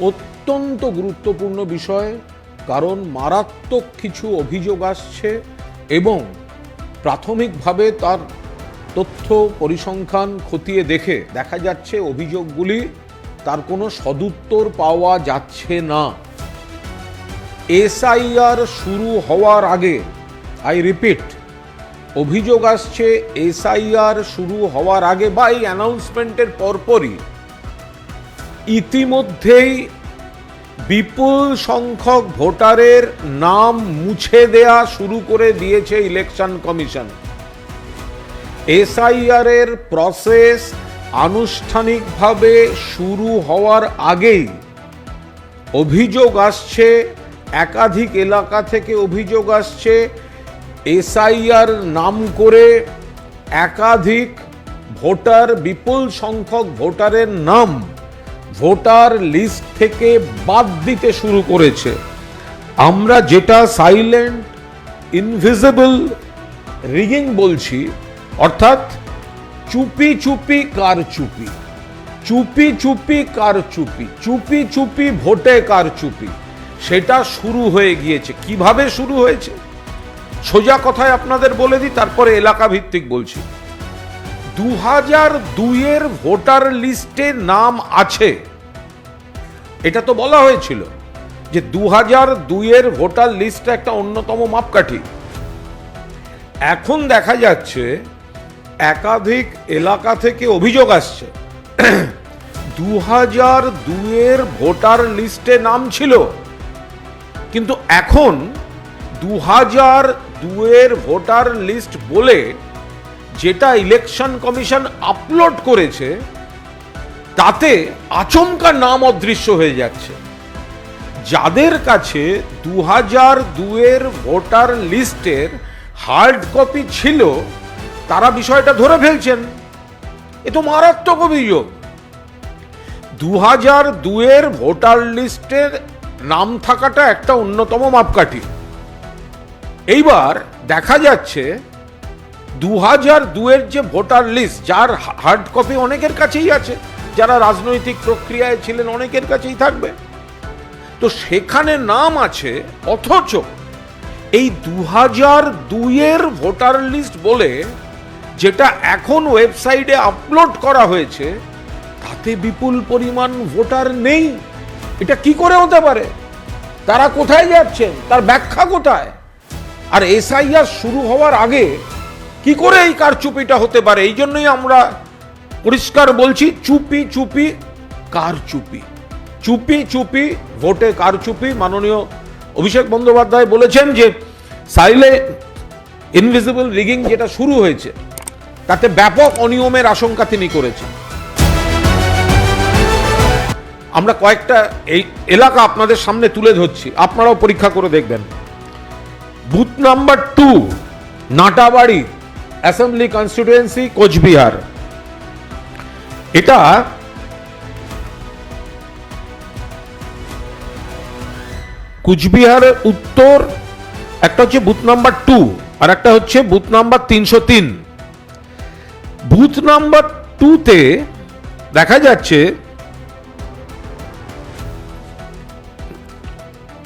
অত্যন্ত গুরুত্বপূর্ণ বিষয়, কারণ মারাত্মক কিছু অভিযোগ আসছে এবং প্রাথমিকভাবে তার তথ্য পরিসংখ্যান খতিয়ে দেখে দেখা যাচ্ছে অভিযোগগুলি তার কোনো সদুত্তর পাওয়া যাচ্ছে না। এসআইআর শুরু হওয়ার আগে আই রিপিট অভিযোগ আসছে এসআইআর শুরু হওয়ার আগে বা এই অ্যানাউন্সমেন্টের পরপরই ইতিমধ্যেই বিপুল সংখ্যক ভোটারের নাম মুছে দেয়া শুরু করে দিয়েছে ইলেকশন কমিশন। এসআইআর এর প্রসেস আনুষ্ঠানিকভাবে শুরু হওয়ার আগেই অভিযোগ আসছে, একাধিক এলাকা থেকে অভিযোগ আসছে, এসআইআর নাম করে একাধিক ভোটার, বিপুল সংখ্যক ভোটারের নাম ভোটার লিস্ট থেকে বাদ দিতে শুরু করেছে। আমরা যেটা সাইলেন্ট ইনভিজিবল রিগিং বলছি, অর্থাৎ চুপি চুপি কার চুপি চুপি চুপি কার চুপি চুপি চুপি ভোটে কার চুপি, সেটা শুরু হয়ে গিয়েছে। কীভাবে শুরু হয়েছে? সোজা কথায় আপনাদের বলে দিই, তারপরে এলাকা ভিত্তিক বলছি। দু হাজার দুইয়ের ভোটার লিস্টে নাম আছে। এটা তো বলা হয়েছিল যে দু হাজার দুইয়ের ভোটার লিস্ট একটা অন্যতম মাপকাঠি। এখন দেখা যাচ্ছে একাধিক এলাকা থেকে অভিযোগ আসছে। দু হাজার দুইয়ের ভোটার লিস্টে নাম ছিল। কিন্তু এখন দু হাজার দুয়ের ভোটার লিস্ট বলে যেটা ইলেকশন কমিশন আপলোড করেছে, তাতে আচমকা নাম অদৃশ্য হয়ে যাচ্ছে। যাদের কাছে দু হাজার দুয়ের ভোটার লিস্টের হার্ড কপি ছিল, তারা বিষয়টা ধরে ফেলছেন। এ তো মারাত্মক অভিযোগ। দু হাজার দুয়ের ভোটার লিস্টের নাম থাকাটা একটা অন্যতম মাপকাঠি। এইবার দেখা যাচ্ছে দু হাজার দুয়ের যে ভোটার লিস্ট, যার হার্ড কপি অনেকের কাছেই আছে, যারা রাজনৈতিক প্রক্রিয়ায় ছিলেন অনেকের কাছেই থাকবে। তো সেখানে নাম আছে, অথচ এই দু হাজার দুইয়ের ভোটার লিস্ট বলে যেটা এখন ওয়েবসাইটে আপলোড করা হয়েছে, তাতে বিপুল পরিমাণ ভোটার নেই। এটা কি করে হতে পারে? তারা কোথায় যাচ্ছেন? তার ব্যাখ্যা কোথায়? আর এসআইআর শুরু হওয়ার আগে কি করে এই কারচুপিটা হতে পারে? এই জন্যই আমরা পরিষ্কার বলছি, চুপি চুপি, কারচুপি। চুপি চুপি, ভোটে কারচুপি। মাননীয় অভিষেক বন্দ্যোপাধ্যায় বলেছেন যে সাইলে ইনভিজিবল রিগিং যেটা শুরু হয়েছে, তাতে ব্যাপক অনিয়মের আশঙ্কা তিনি করেছেন। আমরা কয়েকটা এই এলাকা আপনাদের সামনে তুলে ধরছি, আপনারাও পরীক্ষা করে দেখবেন। Booth number two Natabari assembly constituency Coochbehar. এটা কুচবিহারের উত্তর, একটা হচ্ছে বুথ নাম্বার টু, আর একটা হচ্ছে বুথ নাম্বার তিনশো তিন। বুথ নাম্বার টুতে দেখা যাচ্ছে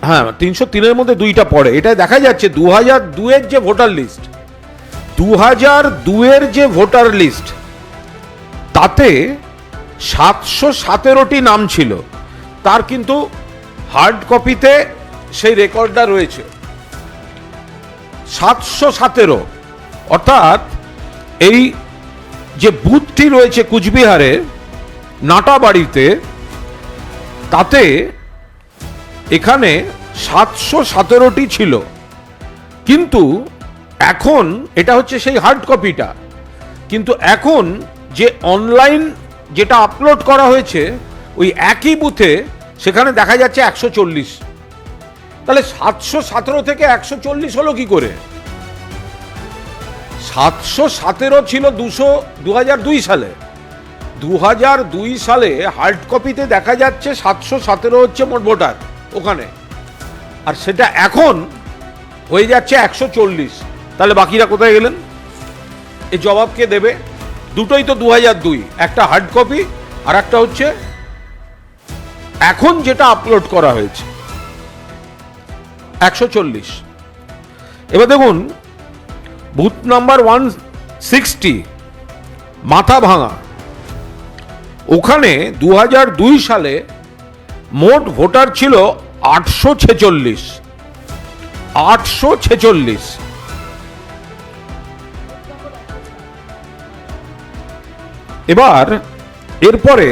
হ্যাঁ তিনশো তিনের মধ্যে দুইটা পড়ে। এটা দেখা যাচ্ছে দু হাজার দুয়ের যে ভোটার লিস্ট দু হাজার দুয়ের যে ভোটার লিস্ট, তাতে সাতশো সতেরোটি নাম ছিল। তার কিন্তু হার্ড কপিতে সেই রেকর্ডটা রয়েছে। সাতশো সতেরো, অর্থাৎ এই যে বুথটি রয়েছে কুচবিহারে নাটাবাড়িতে তাতে এখানে সাতশো সতেরোটি ছিল। কিন্তু এখন এটা হচ্ছে সেই হার্ড কপিটা কিন্তু এখন যে অনলাইন যেটা আপলোড করা হয়েছে, ওই একই বুথে সেখানে দেখা যাচ্ছে একশো চল্লিশ। তাহলে সাতশো সতেরো থেকে একশো চল্লিশ হলো কি করে? সাতশো সতেরো ছিল দুশো দু দুই সালে। দু হাজার দুই সালে হার্ড কপিতে দেখা যাচ্ছে সাতশো সতেরো হচ্ছে মোট ভোটার ওখানে। আর সেটা এখন হয়ে যাচ্ছে একশো চল্লিশ। তাহলে বাকিরা কোথায় গেলেন? এই জবাব কে দেবে? দুটোই তো দু দুই। একটা হার্ড কপি আর একটা হচ্ছে এখন যেটা আপলোড করা হয়েছে। একশো চল্লিশ। এবার দেখুন বুথ নাম্বার ওয়ান সিক্সটি মাথা ভাঙা। ওখানে দু দুই সালে মোট ভোটার ছিল আটশো ছেচল্লিশ। আটশো ছেচল্লিশ। এবার, এরপরে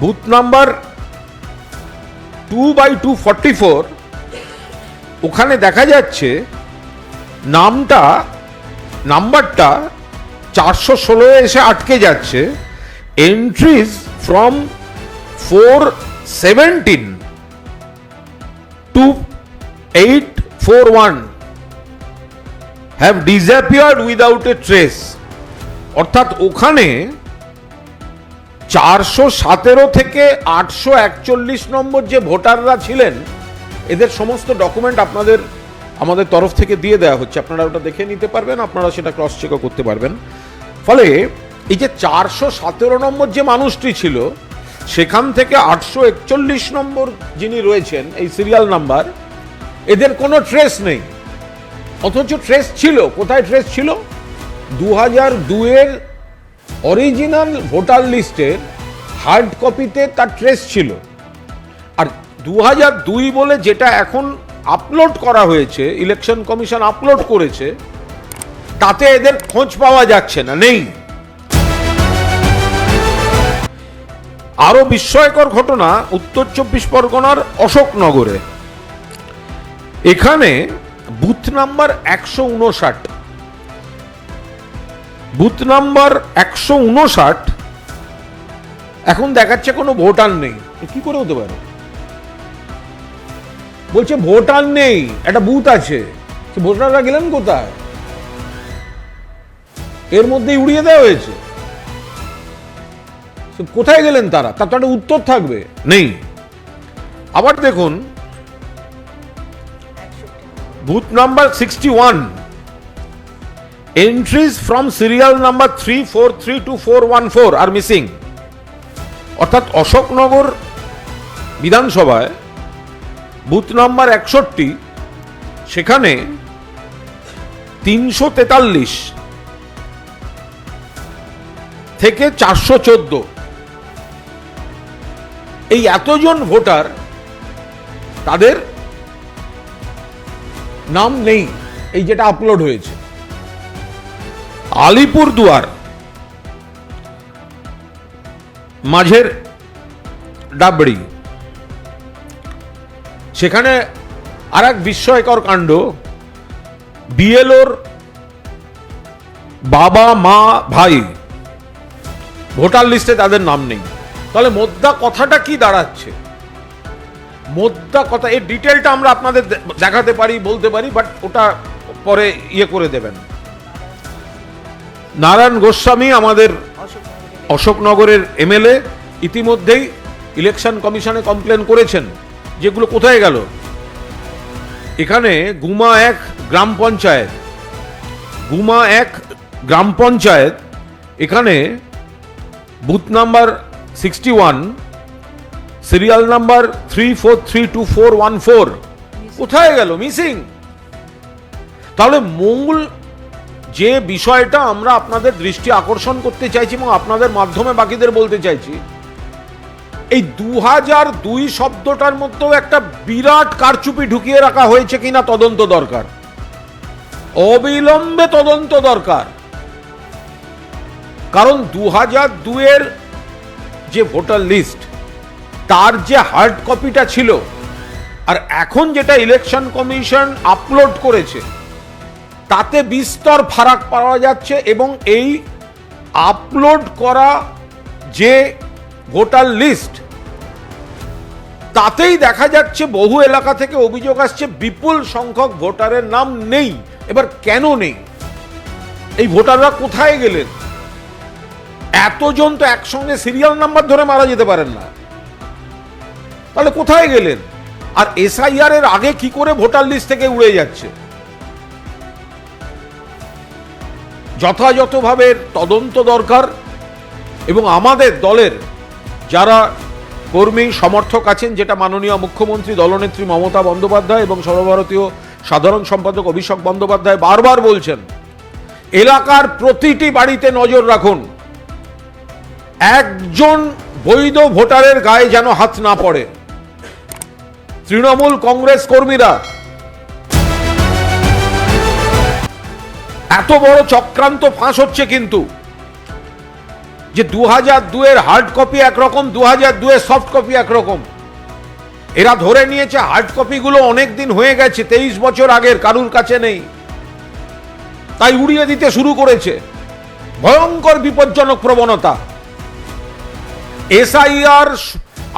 booth number two by two forty four ওখানে দেখা যাচ্ছে নামটা, নাম্বারটা চারশো ষোলো এসে আটকে যাচ্ছে। Entries from four seventeen two eight four one have disappeared without a trace অর্থাৎ ওখানে চারশো সতেরো থেকে আটশো একচল্লিশ নম্বর যে ভোটাররা ছিলেন, এদের সমস্ত ডকুমেন্ট আপনাদের, আমাদের তরফ থেকে দিয়ে দেওয়া হচ্ছে। আপনারা ওটা দেখে নিতে পারবেন, আপনারা সেটা ক্রস চেকও করতে পারবেন। ফলে এই যে চারশো সতেরো নম্বর যে মানুষটি ছিল, সেখান থেকে আটশো একচল্লিশ নম্বর যিনি রয়েছেন, এই সিরিয়াল নাম্বার এদের কোনো ট্রেস নেই। অথচ ট্রেস ছিল। কোথায় ট্রেস ছিল? দু হাজার দুয়ের অরিজিনাল ভোটার লিস্টের হার্ড কপিতে তার ট্রেস ছিল। আর দু হাজার দুই বলে যেটা এখন আপলোড করা হয়েছে ইলেকশন কমিশন আপলোড করেছে, তাতে এদের খোঁজ পাওয়া যাচ্ছে না, নেই। আরও বিস্ময়কর ঘটনা, উত্তর চব্বিশ পরগনার অশোকনগরে। এখানে বুথ নাম্বার একশো উনষাট। বুথ নাম্বার একশো উনষাট। এখন দেখাচ্ছে কোনো ভোটার নেই। কি করে হতে পারে? বলছে ভোটার নেই, একটা বুথ আছে। ভোটাররা গেলেন কোথায়? এর মধ্যেই উড়িয়ে দেওয়া হয়েছে। কোথায় গেলেন তারা? তার তো একটা উত্তর থাকবে। নেই। আবার দেখুন, booth number sixty one. Entries from serial number 343 to 414 are missing. অর্থাৎ অশোকনগর বিধানসভায় বুথ নাম্বার একষট্টি, সেখানে তিনশো তেতাল্লিশ থেকে চারশো চোদ্দ। এই এতজন ভোটার তাদের নাম নেই, এই যেটা আপলোড হয়েছে। আলিপুর দুয়ার। মাঝের ডাবড়ি। সেখানে আর এক বিস্ময়কর কাণ্ড। বিএলওর বাবা, মা, ভাই। ভোটার লিস্টে তাদের নাম নেই। তাহলে মোদ্দা কথাটা কি দাঁড়াচ্ছে? মোদ্দা কথা এই ডিটেলটা আমরা আপনাদের দেখাতে পারি, বলতে পারি বাট ওটা পরে ইয়ে করে দেবেন। নারায়ণ গোস্বামী আমাদের অশোকনগরের এমএলএ, ইতিমধ্যেই ইলেকশন কমিশনে কমপ্লেন করেছেন। যেগুলো কোথায় গেল? এখানে গুমা এক গ্রাম পঞ্চায়েত। গুমা এক গ্রাম পঞ্চায়েত, এখানে booth number sixty one, serial number three four three two four one four. কোথায় গেল? মিসিং। তাহলে মূল যে বিষয়টা আমরা আপনাদের দৃষ্টি আকর্ষণ করতে চাইছি এবং আপনাদের মাধ্যমে বাকিদের বলতে চাইছি, এই দু হাজার দুই শব্দটার মধ্যেও একটা বিরাট কারচুপি ঢুকিয়ে রাখা হয়েছে কিনা তদন্ত দরকার। অবিলম্বে তদন্ত দরকার। কারণ দু হাজার দুয়ের যে ভোটার লিস্ট, তার যে হার্ড কপিটা ছিল, আর এখন যেটা ইলেকশন কমিশন আপলোড করেছে তাতে বিস্তর ফারাক পাওয়া যাচ্ছে এবং এই আপলোড করা যে ভোটার লিস্ট, তাতেই দেখা যাচ্ছে বহু এলাকা থেকে অভিযোগ আসছে বিপুল সংখ্যক ভোটারের নাম নেই। এবার কেন নেই? এই ভোটাররা কোথায় গেলেন? এতজন তো একসঙ্গে সিরিয়াল নাম্বার ধরে মারা যেতে পারেন না। তাহলে কোথায় গেলেন? আর এসআইআর এর আগে কি করে ভোটার লিস্ট থেকে উড়ে যাচ্ছে? যথাযথভাবে তদন্ত দরকার এবং আমাদের দলের যারা কর্মী, সমর্থক আছেন, যেটা মাননীয় মুখ্যমন্ত্রী দলনেত্রী মমতা বন্দ্যোপাধ্যায় এবং সর্বভারতীয় সাধারণ সম্পাদক অভিষেক বন্দ্যোপাধ্যায় বারবার বলছেন, এলাকার প্রতিটি বাড়িতে নজর রাখুন। একজন বৈধ ভোটারের গায়ে যেন হাত না পড়ে। তৃণমূল কংগ্রেস কর্মীরা এত বড় চক্রান্ত ফাঁস হচ্ছে কিন্তু যে দু হাজার দুয়ের হার্ড কপি একরকম দু হাজার দুয়ের সফট কপি একরকম। এরা ধরে নিয়েছে হার্ড কপিগুলো অনেক দিন হয়ে গেছে, তেইশ বছর আগের, কারুর কাছে নেই। তাই উড়িয়ে দিতে শুরু করেছে। ভয়ঙ্কর বিপজ্জনক প্রবণতা। এসআইআর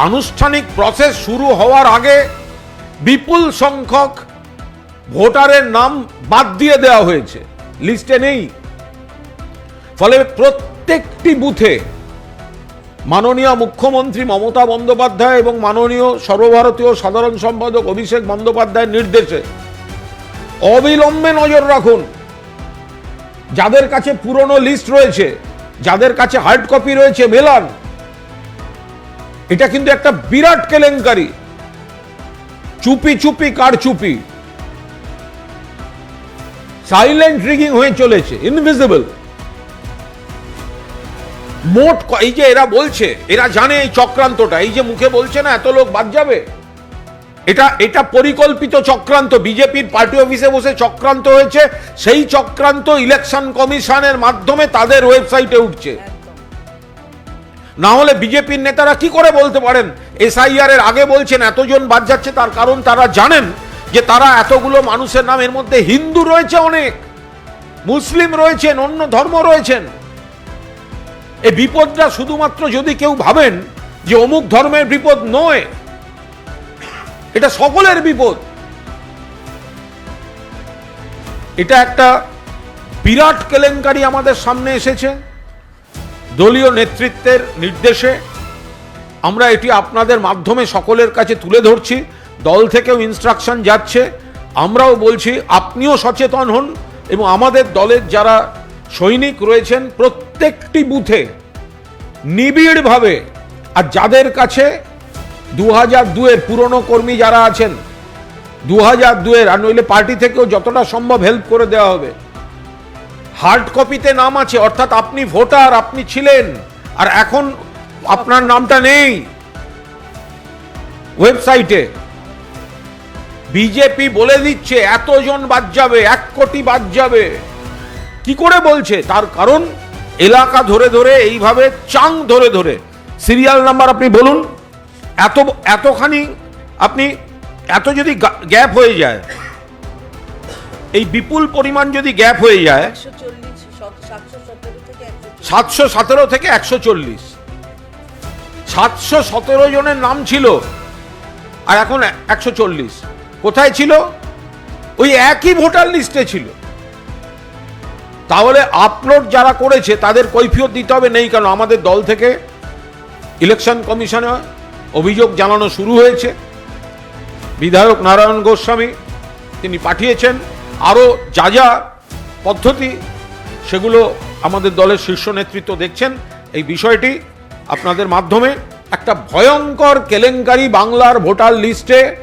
আনুষ্ঠানিক প্রসেস শুরু হওয়ার আগে বিপুল সংখ্যক ভোটারের নাম বাদ দিয়ে দেওয়া হয়েছে। লিস্টে নেই। ফলে প্রত্যেকটি বুথে মাননীয় মুখ্যমন্ত্রী মমতা বন্দ্যোপাধ্যায় এবং মাননীয় সর্বভারতীয় সাধারণ সম্পাদক অভিষেক বন্দ্যোপাধ্যায়ের নির্দেশে অবিলম্বে নজর রাখুন। যাদের কাছে পুরনো লিস্ট রয়েছে, যাদের কাছে হার্ড কপি রয়েছে, মেলান। এটা কিন্তু একটা বিরাট কেলেঙ্কারি। চুপি চুপি কার চুপি সাইলেন্ট রিগিং হয়ে চলেছে ইনভিজিবল মোট এই যে এরা বলছে এরা জানে এই চক্রান্তটা এই যে মুখে বলছে না এত লোক বাদ যাবে। এটা এটা পরিকল্পিত চক্রান্ত বিজেপির পার্টি অফিসে বসে চক্রান্ত হয়েছে সেই চক্রান্ত ইলেকশন কমিশনের মাধ্যমে তাদের ওয়েবসাইটে উঠছে। না হলে বিজেপির নেতারা কি করে বলতে পারেন? এসআইআর এর আগে বলছেন এতজন বাদ যাচ্ছে তার কারণ তারা জানেন। যে তারা এতগুলো মানুষের নাম, এর মধ্যে হিন্দু রয়েছে অনেক, মুসলিম রয়েছেন, অন্য ধর্ম রয়েছেন। এই বিপদটা শুধুমাত্র যদি কেউ ভাবেন যে অমুক ধর্মের বিপদ নয়, এটা সকলের বিপদ। এটা একটা বিরাট কেলেঙ্কারি আমাদের সামনে এসেছে, দলীয় নেতৃত্বের নির্দেশে। আমরা এটি আপনাদের মাধ্যমে সকলের কাছে তুলে ধরছি। দল থেকেও ইনস্ট্রাকশন যাচ্ছে। আমরাও বলছি, আপনিও সচেতন হন এবং আমাদের দলের যারা সৈনিক রয়েছেন প্রত্যেকটি বুথে নিবিড়ভাবে আর যাদের কাছে দু হাজার দুয়ের পুরনো কর্মী যারা আছেন দু হাজার দুয়ের আর নইলে পার্টি থেকেও যতটা সম্ভব হেল্প করে দেওয়া হবে। হার্ড কপিতে নাম আছে, অর্থাৎ আপনি ভোটার, আপনি ছিলেন, আর এখন আপনার নামটা নেই। ওয়েবসাইটে বিজেপি বলে দিচ্ছে এতজন বাদ যাবে এক কোটি বাদ যাবে। কি করে বলছে? তার কারণ এলাকা ধরে ধরে এইভাবে চাং ধরে ধরে। সিরিয়াল নাম্বার আপনি বলুন। এত এতখানি আপনি এত যদি গ্যাপ হয়ে যায় এই বিপুল পরিমাণ যদি গ্যাপ হয়ে যায় সাতশো সতেরো থেকে একশো চল্লিশ। সাতশো সতেরো জনের নাম ছিল আর এখন একশো চল্লিশ। কোথায় ছিল? ওই একই ভোটার লিস্টে ছিল। তাহলে আপলোড যারা করেছে, তাদের কৈফিয়ত দিতে হবে নেই কেন? আমাদের দল থেকে ইলেকশন কমিশনে অভিযোগ জানানো শুরু হয়েছে। বিধায়ক নারায়ণ গোস্বামী তিনি পাঠিয়েছেন। আরও যা যা পদ্ধতি, সেগুলো আমাদের দলের শীর্ষ নেতৃত্ব দেখছেন। এই বিষয়টি আপনাদের মাধ্যমে একটা ভয়ঙ্কর কেলেঙ্কারি বাংলার ভোটার লিস্টে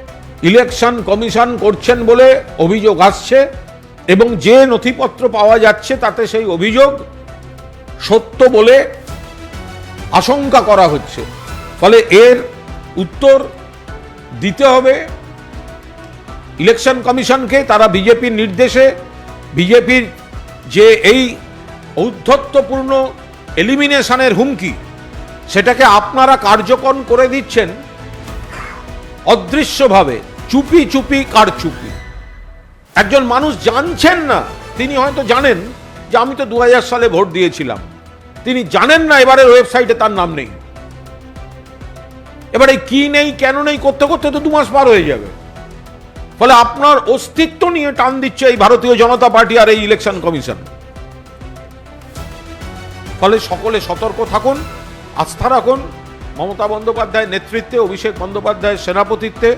ইলেকশন কমিশন করছেন বলে অভিযোগ আসছে এবং যে নথিপত্র পাওয়া যাচ্ছে তাতে সেই অভিযোগ সত্য বলে আশঙ্কা করা হচ্ছে। ফলে এর উত্তর দিতে হবে ইলেকশন কমিশনকে, তারা বিজেপির নির্দেশে, বিজেপির যে এই ঔদ্ধত্যপূর্ণ এলিমিনেশনের হুমকি, সেটাকে আপনারা কার্যকর করে দিচ্ছেন অদৃশ্যভাবে। চুপি চুপি কার চুপি? একজন মানুষ জানছেন না, তিনি হয়তো জানেন যে আমি তো দু হাজার সালে ভোট দিয়েছিলাম। তিনি জানেন না এবারের ওয়েবসাইটে তার নাম নেই। এবারে কি নেই, কেন নেই, করতে করতে তো দু মাস পার হয়ে যাবে। ফলে আপনার অস্তিত্ব নিয়ে টান দিচ্ছে এই ভারতীয় জনতা পার্টি আর এই ইলেকশন কমিশন। ফলে সকলে সতর্ক থাকুন, আস্থা রাখুন। মমতা বন্দ্যোপাধ্যায়ের নেতৃত্বে, অভিষেক বন্দ্যোপাধ্যায়ের সেনাপতিত্বে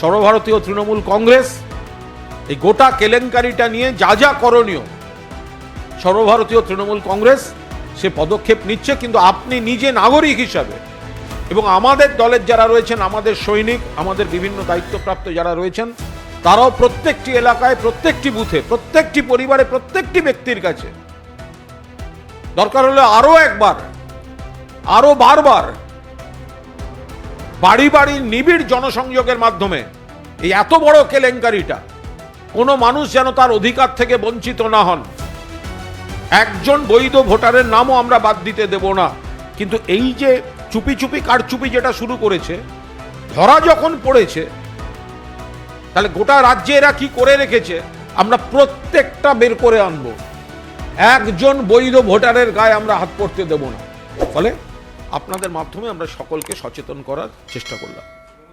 সর্বভারতীয় তৃণমূল কংগ্রেস, এই গোটা কেলেঙ্কারিটা নিয়ে যা যা করণীয়, সর্বভারতীয় তৃণমূল কংগ্রেস সে পদক্ষেপ নিচ্ছে, কিন্তু আপনি নিজে নাগরিক হিসাবে এবং আমাদের দলের যারা রয়েছেন, আমাদের সৈনিক, আমাদের বিভিন্ন দায়িত্বপ্রাপ্ত যারা রয়েছেন, তারাও প্রত্যেকটি এলাকায়, প্রত্যেকটি বুথে, প্রত্যেকটি পরিবারে, প্রত্যেকটি ব্যক্তির কাছে। দরকার হলে আরও একবার, আরও বারবার বাড়ি বাড়ি নিবিড় জনসংযোগের মাধ্যমে এই এত বড় কেলেঙ্কারিটা। কোনো মানুষ যেন তার অধিকার থেকে বঞ্চিত না হন। একজন বৈধ ভোটারের নামও আমরা বাদ দিতে দেব না। কিন্তু এই যে চুপি চুপি কারচুপি যেটা শুরু করেছে, ধরা যখন পড়েছে, তাহলে গোটা রাজ্যে এরা কি করে রেখেছে, আমরা প্রত্যেকটা বের করে আনব। একজন বৈধ ভোটারের গায়ে আমরা হাত পড়তে দেব না। ফলে আপনাদের মাধ্যমে আমরা সকলকে সচেতন করার চেষ্টা করলাম।